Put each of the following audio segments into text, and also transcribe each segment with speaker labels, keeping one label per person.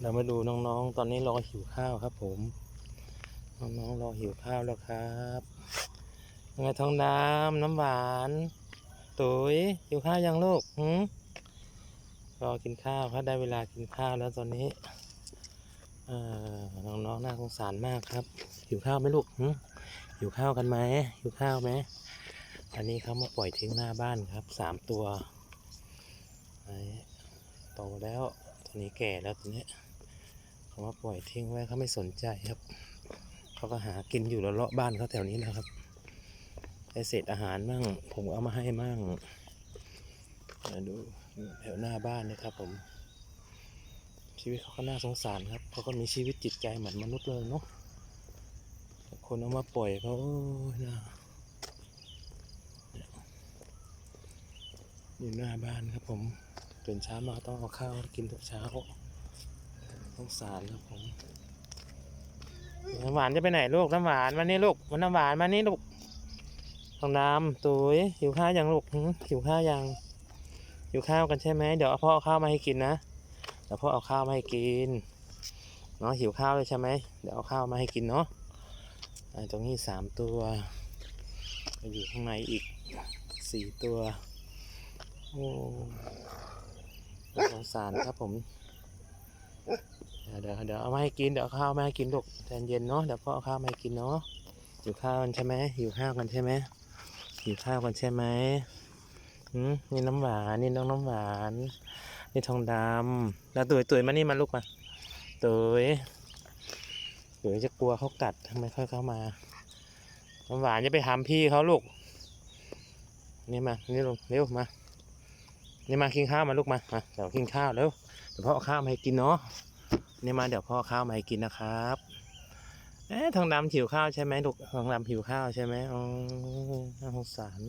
Speaker 1: เรามาดูน้องๆ ตอนนี้รอหิวข้าวครับ ผม น้องๆรอหิวข้าวแล้วครับยังไงท้องดำน้ำหวานตุ๋ยหิวข้าวยังลูกหืมรอกินข้าวครับได้เวลากินข้าวแล้วตอนนี้น้องๆน่าสงสารมากครับหิวข้าวไหมลูกหืมหิวข้าวกันไหมหิวข้าวไหมอันนี้เขามาปล่อยทิ้งหน้าบ้านครับสามตัวโตแล้วตัวนี้แก่แล้วตัวนี้ เขามาปล่อยทิ้งไว้เขาไม่สนใจครับ เขาก็หากินอยู่แล้วเลาะบ้านเขาแถวนี้นะครับไอเศษอาหารมั่งผมเอามาให้มั่งมาดูแถวหน้าบ้านนะครับ ผม ชีวิตเขาก็น่าสงสารครับเขาก็มีชีวิตจิตใจเหมือนมนุษย์เลยเนาะคนเอามาปล่อยเขาโอ้ยน่าอยู่หน้าบ้านครับผมตื่นเช้ามาต้องเอาข้าวกินทุกเช้า สงสารครับผมน้ำหวานจะไปไหนลูกน้ำหวานมานี่ลูกมันน้ำหวานมานี่ลูกทองดำตุ๋ยหิวข้าวยังลูกหิวข้าวยังหิวข้าวกันใช่ไหมเดี๋ยวพ่อเอาข้าวมาให้กินนะเดี๋ยวพ่อเอาข้าวมาให้กินเนาะหิวข้าวเลยใช่ไหมเดี๋ยวเอาข้าวมาให้กินเนาะตรงนี้สามตัวอยู่ข้างในอีกสี่ตัวโอ้น่าสงสารครับผม เดี๋ยวเดี๋ยวเอามาให้กินเดี๋ยวข้าวมาให้กินลูกใจเย็นเนาะเดี๋ยวพ่อเอาข้าวมาให้กินเนาะหิวข้าวกันใช่ไหมหิวข้าวกันใช่ไหมหิวข้าวกันใช่ไหมอืมนี่น้ำหวานนี่น้องน้ำหวาน นี่ทองดำแล้วตุ๋ยตุ๋ยมานี่มาลูกมาตุ๋ยตุ๋ยจะกลัวเขากัดทำไมค่อยเข้ามาน้ำหวานจะไปหามพี่เขาลูกนี่มานี่ลูกเร็วมานี่มากินข้าวมาลูกมามาเดี๋ยวกินข้าวแล้วเดี๋ยวพ่อเอาข้าวมาให้กินเนาะ นี่มาเดี๋ยวพ่อข้าวมาให้กินนะครับเอ๊ะทองดำหิวข้าวใช่ไหมลูกทองดำหิวข้าวใช่ไหมอ๋อน่าสงสาร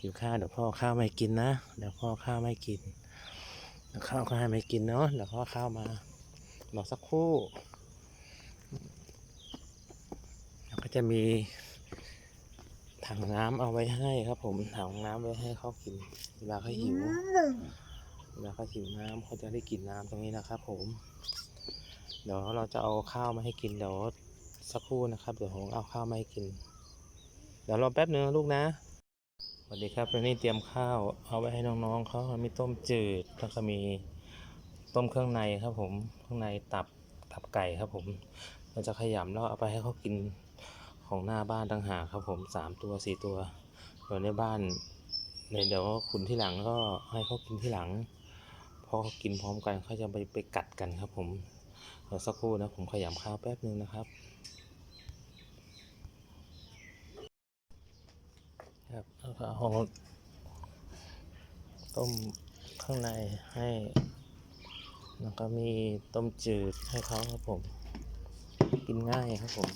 Speaker 1: หิวข้าวเดี๋ยวพ่อเอาข้าวมาให้กินนะเดี๋ยวพ่อเอาข้าวมาให้กินเดี๋ยวข้าวก็ให้มาให้กินเนาะเดี๋ยวพ่อเอาข้าวมารอสักครู่แล้วก็จะมีถังน้ำเอาไว้ให้ครับผมถังน้ำไว้ให้เขากิน เวลาเขาหิวเวลาเขาหิวน้ำเขาจะได้กินน้ำตรงนี้นะครับผม เดี๋ยวเราจะเอาข้าวมาให้กินเดี๋ยวสักครู่นะครับ เดี๋ยวผมเอาข้าวมาให้กิน เดี๋ยวรอแป๊บนึงลูกนะสวัสดีครับวันนี้เตรียมข้าวเอาไว้ให้น้องๆเขามีต้มจืดแล้วก็มีต้มเครื่องในครับ ผมเครื่องในตับตับไก่ครับผมเราจะขยำแล้วเอาไปให้เขากินของหน้าบ้านต่างหากครับผมสามตัวสี่ตัวเดี๋ยวในบ้านเดี๋ยวขุนที่หลังก็ให้เขากินที่หลังพอเขากินพร้อมกันเขาจะไปไปกัดกันครับผม เดี๋ยวสักครู่นะผมขยำข้าวแป๊บนึงนะครับครับแล้วก็เอาต้มข้างในให้แล้วก็มีต้มจืดให้เขาครับผม กินง่ายครับผม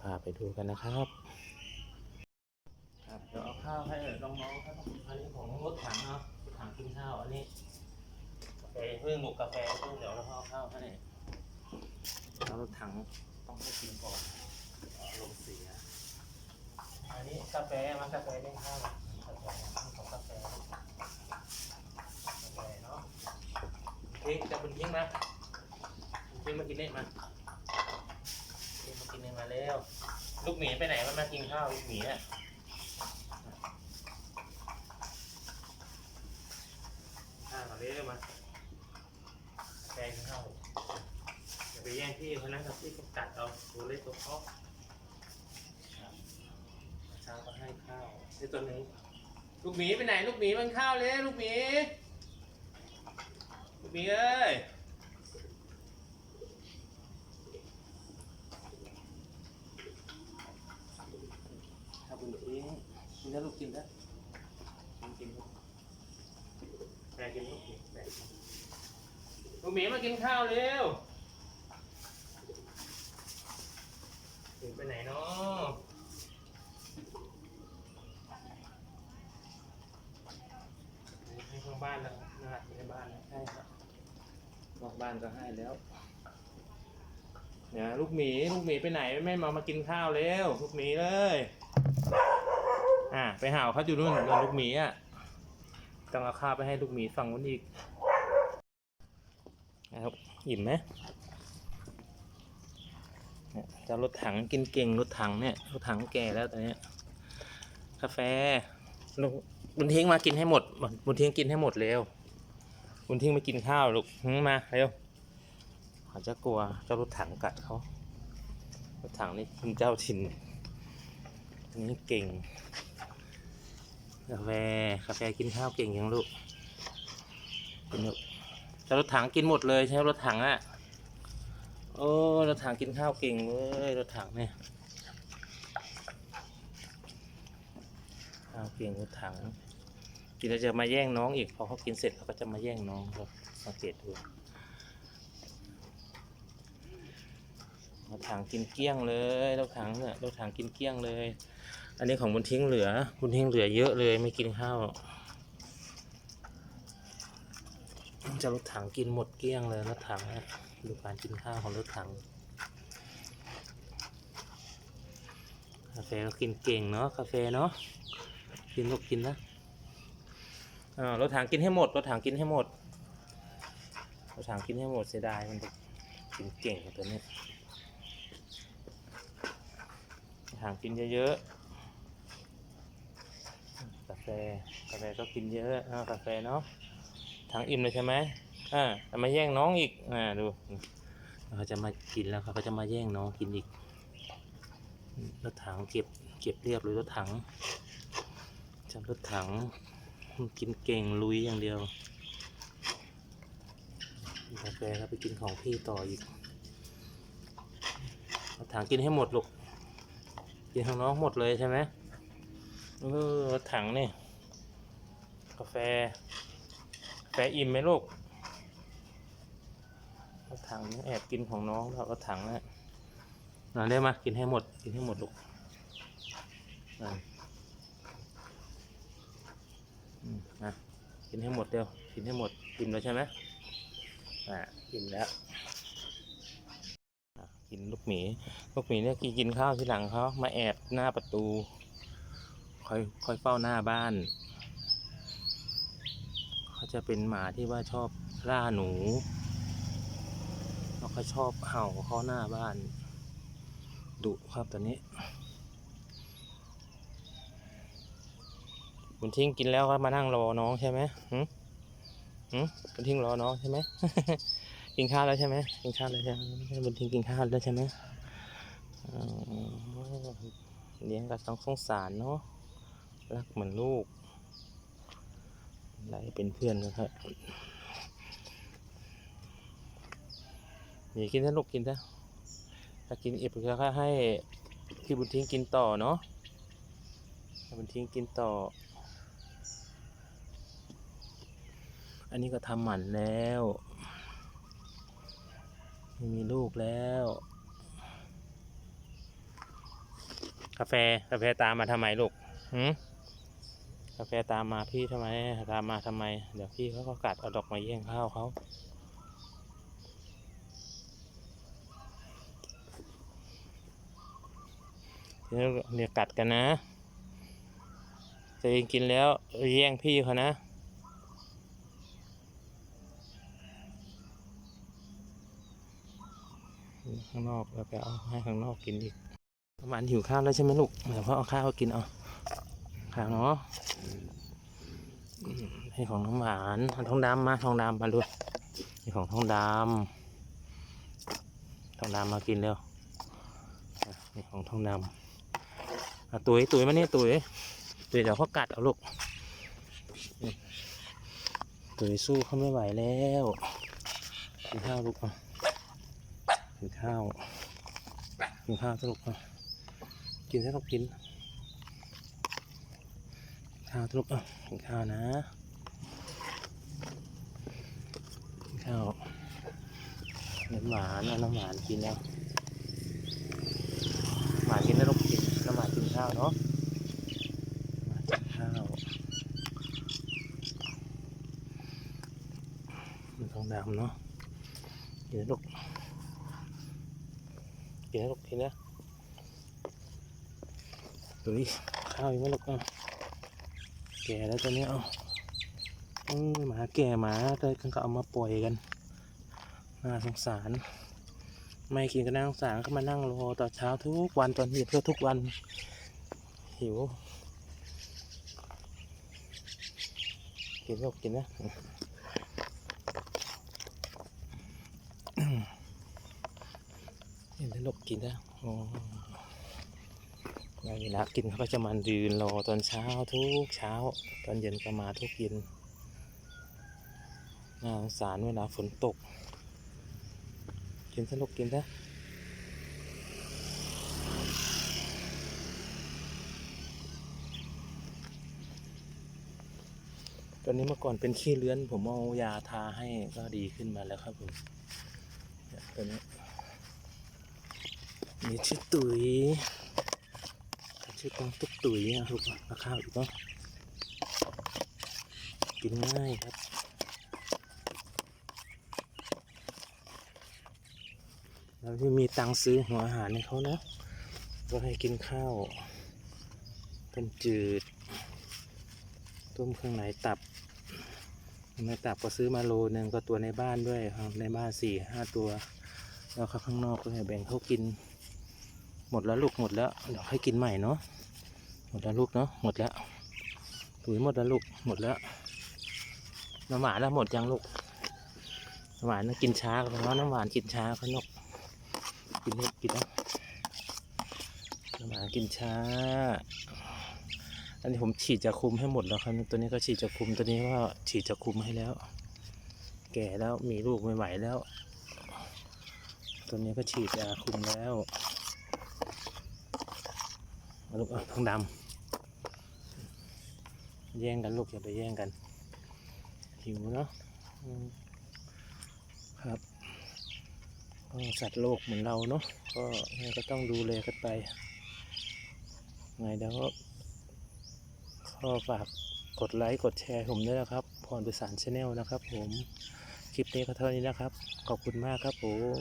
Speaker 1: พาไปดูกันนะครับ ครับ เดี๋ยวเอาข้าวให้น้องๆครับอัน กินข้าวอันนี้กาแฟเพิ่งหมกกาแฟเพิ่งเดี๋ยวเราเอาข้าวให้เอารถถังต้องให้กินก่อนเอาลงเสีย อันนี้กาแฟมากาแฟเลี้ยงข้าวนะกาแฟของกาแฟกาแฟเนาะทิ้งจะเป็นทิ้งนะทิ้งมากินเล่มาทิ้งมากินเล่มาแล้ว ลูกหมีไปไหนมันมากินข้าวลูกหมีอะ ข้าวมา เรื่อยมาแกงข้าวอย่าไปแย่งที่เพราะนั้นกับที่เขากัดเอาตัวเล็กตัวพ่อเช้าก็ให้ข้าวนี่ตัวนึ่งลูกหมีไปไหนลูกหมีมันข้าวเลยลูกหมีลูกหมีเอ้ยถ้าคุณทิ้งกินนะลูกกินนะกินกินลูก แม่กินลูกหมีแม่ลูกหมีมากินข้าวเร็วถึงไปไหนเนาะให้ข้างบ้านแล้วนะครับในบ้านแล้วให้ครับนอกบ้านก็ให้แล้วเนี่ยลูกหมีลูกหมีไปไหนไม่มามากินข้าวเร็วลูกหมีเลย อะไปหาเขาอยู่นู่นโดนลูกหมีอะ ต้องเอาข้าวไปให้ลูกหมีฝั่งนู้นอีกนะครับอิ่มไหมเนี่ยเจะรถถังกินเก่งรถถังเนี่ยรถถังแก่แล้วตอนนี้กาแฟลูกบุญทิ้งมากินให้หมดบุญทิ้งกินให้หมดเร็วบุญทิ้งมากินข้าวลูกมาเร็วเขาจะกลัวเจ้ารถถังกัดเขารถถังนี่เป็นเจ้าถิ่นนนี้เก่ง กาแฟกาแฟกินข้าวเก่งยังลูกกินลูกแต่รถถังกินหมดเลยใช่ไหมรถถังอะโอ้รถถังกินข้าวเก่งเว้ยรถถังเนี่ยข้าวเก่งรถถังกินแล้วจะมาแย่งน้องอีกพอเขากินเสร็จเขาก็จะมาแย่งน้องครับสังเกตดูรถถังกินเกลี้ยงเลยรถถังเนี่ยรถถังกินเกลี้ยงเลย อันนี้ของบุญทิ้งเหลือ บุญทิ้งเหลือเยอะเลยไม่กินข้าวจะรถถังกินหมดเกลี้ยงเลยรถถังนะดูการกินข้าวของรถถังกาแฟก็กินเก่งเนาะกาแฟเนาะกินลูกกินนะอ่ารถถังกินให้หมดรถถังกินให้หมดรถถังกินให้หมดเสียดายมันกินเก่งตัวนี้ถถังกินเยอะๆ กาแฟกาแฟก็กินเยอะอ่ากาแฟเนาะถังอิ่มเลยใช่ไหมอ่าแต่มาแย่งน้องอีกอ่าดูเขาจะมากินแล้วเขาก็จะมาแย่งน้องกินอีกรถถังเก็บเก็บเรียบเลยรถถังจำรถถังกินเก่งลุยอย่างเดียวกาแฟก็ไปกินของพี่ต่ออีกรถถังกินให้หมดลูกกินของน้องหมดเลยใช่ไหม เออรถถังนี่ กาแฟ กาแฟอิ่มไหมลูกรถถังนี่แอบกินของน้องแล้วรถถังนะเอาได้มากินให้หมด กินให้หมดลูกอะอืมนะกินให้หมดเร็วกินให้หมดอิ่มแล้วใช่ไหมอ่าอิ่มแล้วกินลูกหมี ลูกหมีเนี่ยกินกินข้าวที่หลังเขามาแอบหน้าประตู คอยคอยเฝ้าหน้าบ้าน เขาจะเป็นหมาที่ว่าชอบล่าหนู แล้วก็ชอบเห่าเข้าหน้าบ้าน ดุครับตอนนี้บุญทิ้งกินแล้วก็มานั่งรอน้องใช่ไหมหืมหืมบุญทิ้งรอน้องใช่ไหม กินข้าวแล้วใช่ไหมกินข้าวแล้วใช่ไหมบุญทิ้งกินข้าวแล้วใช่ไหมเลี้ยงกับต้องสงสารเนาะ รักเหมือนลูก ไหลเป็นเพื่อนกันครับนี่กินซะลูกกินซะถ้ากินอิ่มก็ให้พี่บุญทิ้งกินต่อเนาะบุญทิ้งกินต่อ อันนี้ก็ทำหมันแล้วม,มีลูกแล้ว กาแฟกาแฟตามมาทำไมลูกหืมาแฟตามมาพี่ทำไมตามมาทำไม เดี๋ยวพี่เขาก็กัดเอาดอกมาแย่งข้าวเขาเดี๋ยวเนี่ยกัดกันนะตัวเองกินแล้วแย่งพี่เขานะข้างนอกแล้วไปเอาให้ข้างนอกกินอีกประมาณหิวข้าวแล้วใช่ไหมลูกเดี๋ยวพ่อเอาข้าวกินเอา ข้าวเนาะให้ของน้องหวานเอาทองดำมาทองดำมาดูนี่ของทองดำทองดำมากินเร็วนี่ของทองดำตุ๋ยตุ๋ยมานี่ตุ๋ยตุ๋ยเดี๋ยวเขากัดเอาลูกตุ๋ยสู้เขาไม่ไหวแล้วกินข้าวลูกอะกินข้าวกินข้าวสลูกอะกินให้ลูกกิน ข้าวทุกอะกินข้าวนะกินข้าวน้ำหวานเอาน้ำหวานกินแล้วหวานกินแล้วลูกกินน้ำหวานกินข้าวเนาะข้าวมันทองดำเนาะกินลูกกินลูกกินแล้วดูดิข้าวอีกไหมลูกอะ แก่แล้วตอนนี้เอาอหมาแก่หมาเลยก็เอามาปล่อยกันน่าสงสาร ไม่กินก็น่าสงสารก็มานั่งรอตอนเช้าทุกวันตอนเย็นเพื่อทุกวัน หิว กินลูกกินนะกินแล้วกกินนะอ๋อ นเวลากินเขาก็จะมายืนรอตอนเช้าทุกเช้า ตอนเย็นก็มาทุกเย็นน่าสงสารเวลาฝนตก กินสนุกกินซะตอนนี้เมื่อก่อนเป็นขี้เลื้อน ผมเอายาทาให้ก็ดีขึ้นมาแล้วครับผมตัวนี้มีชื่อตุ๋ย ชื่อตองตุ๊กตุ๋ยอะลูกมาข้าวอีกเนาะกินง่ายครับเราที่มีตังซื้อหัวอาหารให้เขานะก็ให้กินข้าวต้มจืด ต้มเครื่องในตับในตับก็ซื้อมาโลนึงก็ตัวในบ้านด้วยครับในบ้านสี่ห้าตัว แล้วข้างนอกก็ให้แบ่งเขากิน หมดแล้วลูกหมดแล้วเดี๋ยวให้กินใหม่เนาะหมดแล้วลูกเนาะหมดแล้วปุ๋ยหมดแล้วลูกหมดแล้วน้ำหวานแล้วหมดยังลูกน้ำหวานนะกินช้าเพราะน้ำหวานกินช้าเขานกกินนิดกินนะน้ำหมานกินช้า อันนี้ผมฉีดจะคุมให้หมดแล้วครับตัวนี้ก็ฉีดจะคุมตัวนี้ก็ฉีดจะคุมให้แล้ว แก่แล้วมีลูกไม่ไหวแล้ว ตัวนี้ก็ฉีดยาคุมแล้ว ลูกเอาทองดำแย่งกันลูกอย่าไปแย่งกัน หิวเนาะอืมครับก็สัตว์โลกเหมือนเราเนาะก็ไงก็ต้องดูแลกันไปไงเดี๋ยวก็ขอฝากกดไลค์กดแชร์ผมด้วยนะครับพรประสานชาแนลนะครับผม คลิปนี้ก็เท่านี้นะครับ ขอบคุณมากครับผม